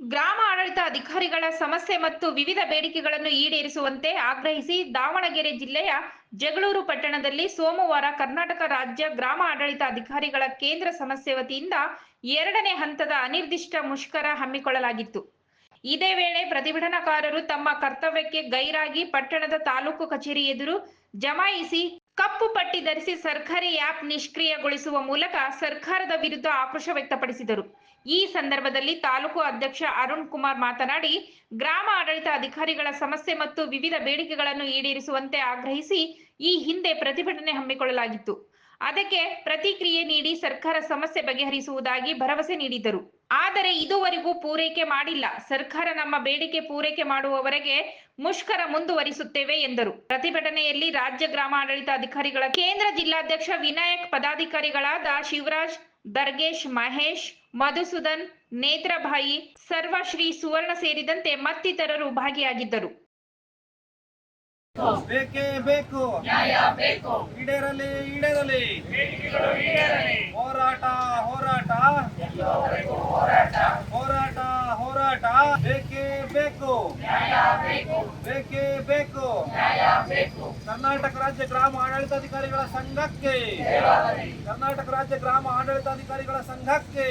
ಗ್ರಾಮ ಆಡಳಿತ ಅಧಿಕಾರಿಗಳ ಸಮಸ್ಯೆ ಮತ್ತು ವಿವಿಧ ಬೇಡಿಕೆಗಳನ್ನು ಈಡೇರಿಸುವಂತೆ ಆಗ್ರಹಿಸಿ ದಾವಣಗೆರೆ ಜಿಲ್ಲೆಯ ಜಗಳೂರು ಪಟ್ಟಣದಲ್ಲಿ ಸೋಮವಾರ ಕರ್ನಾಟಕ ರಾಜ್ಯ ಗ್ರಾಮ ಆಡಳಿತ ಅಧಿಕಾರಿಗಳ ಕೇಂದ್ರ ಸಮಸ್ಯೆ ವತಿಯಿಂದ ಎರಡನೇ ಹಂತದ ಅನಿರ್ದಿಷ್ಟ ಮುಷ್ಕರ ಹಮ್ಮಿಕೊಳ್ಳಲಾಗಿತ್ತು. ಇದೇ ವೇಳೆ ಪ್ರತಿಭಟನಾಕಾರರು ತಮ್ಮ ಕರ್ತವ್ಯಕ್ಕೆ ಗೈರಾಗಿ ಪಟ್ಟಣದ ತಾಲೂಕು ಕಚೇರಿ ಎದುರು ಜಮಾಯಿಸಿ ಕಪ್ಪು ಪಟ್ಟಿ ಧರಿಸಿ ಸರ್ಕಾರಿ ಆ್ಯಪ್ ನಿಷ್ಕ್ರಿಯಗೊಳಿಸುವ ಮೂಲಕ ಸರ್ಕಾರದ ವಿರುದ್ಧ ಆಕ್ರೋಶ ವ್ಯಕ್ತಪಡಿಸಿದರು. ಈ ಸಂದರ್ಭದಲ್ಲಿ ತಾಲೂಕು ಅಧ್ಯಕ್ಷ ಅರುಣ್ ಕುಮಾರ್ ಮಾತನಾಡಿ, ಗ್ರಾಮ ಆಡಳಿತ ಅಧಿಕಾರಿಗಳ ಸಮಸ್ಯೆ ಮತ್ತು ವಿವಿಧ ಬೇಡಿಕೆಗಳನ್ನು ಈಡೇರಿಸುವಂತೆ ಆಗ್ರಹಿಸಿ ಈ ಹಿಂದೆ ಪ್ರತಿಭಟನೆ ಹಮ್ಮಿಕೊಳ್ಳಲಾಗಿತ್ತು. ಅದಕ್ಕೆ ಪ್ರತಿಕ್ರಿಯೆ ನೀಡಿ ಸರ್ಕಾರ ಸಮಸ್ಯೆ ಬಗೆಹರಿಸುವುದಾಗಿ ಭರವಸೆ ನೀಡಿದರು. ಆದರೆ ಇದುವರೆಗೂ ಪೂರೈಕೆ ಮಾಡಿಲ್ಲ. ಸರ್ಕಾರ ನಮ್ಮ ಬೇಡಿಕೆ ಪೂರೈಕೆ ಮಾಡುವವರೆಗೆ ಮುಷ್ಕರ ಮುಂದುವರಿಸುತ್ತೇವೆ ಎಂದರು. ಪ್ರತಿಭಟನೆಯಲ್ಲಿ ರಾಜ್ಯ ಗ್ರಾಮ ಆಡಳಿತ ಅಧಿಕಾರಿಗಳ ಕೇಂದ್ರ ಜಿಲ್ಲಾಧ್ಯಕ್ಷ ವಿನಾಯಕ್, ಪದಾಧಿಕಾರಿಗಳಾದ ಶಿವರಾಜ್, ದರ್ಗೇಶ್, ಮಹೇಶ್, ಮಧುಸೂದನ್ ನೇತ್ರಭಾಯಿ ಸರ್ವಶ್ರೀ ಸುವರ್ಣ ಸೇರಿದಂತೆ ಮತ್ತಿತರರು ಭಾಗಿಯಾಗಿದ್ದರು. ಬೇಕೇ. ಬೇಕು ನ್ಯಾಯ ಬೇಕು. ಈಡೇರಲಿ ಈಡೇರಲಿ. ಹೋರಾಟ ಹೋರಾಟ. ಹೋರಾಟ. ಹೋರಾಟ ಬೇಕೇ ಬೇಕು. ಬೇಕು. ಬೇಕೇ ಕರ್ನಾಟಕ ರಾಜ್ಯ ಗ್ರಾಮ ಆಡಳಿತಾಧಿಕಾರಿಗಳ ಸಂಘಕ್ಕೆ. ಕರ್ನಾಟಕ ರಾಜ್ಯ ಗ್ರಾಮ ಆಡಳಿತಾಧಿಕಾರಿಗಳ ಸಂಘಕ್ಕೆ.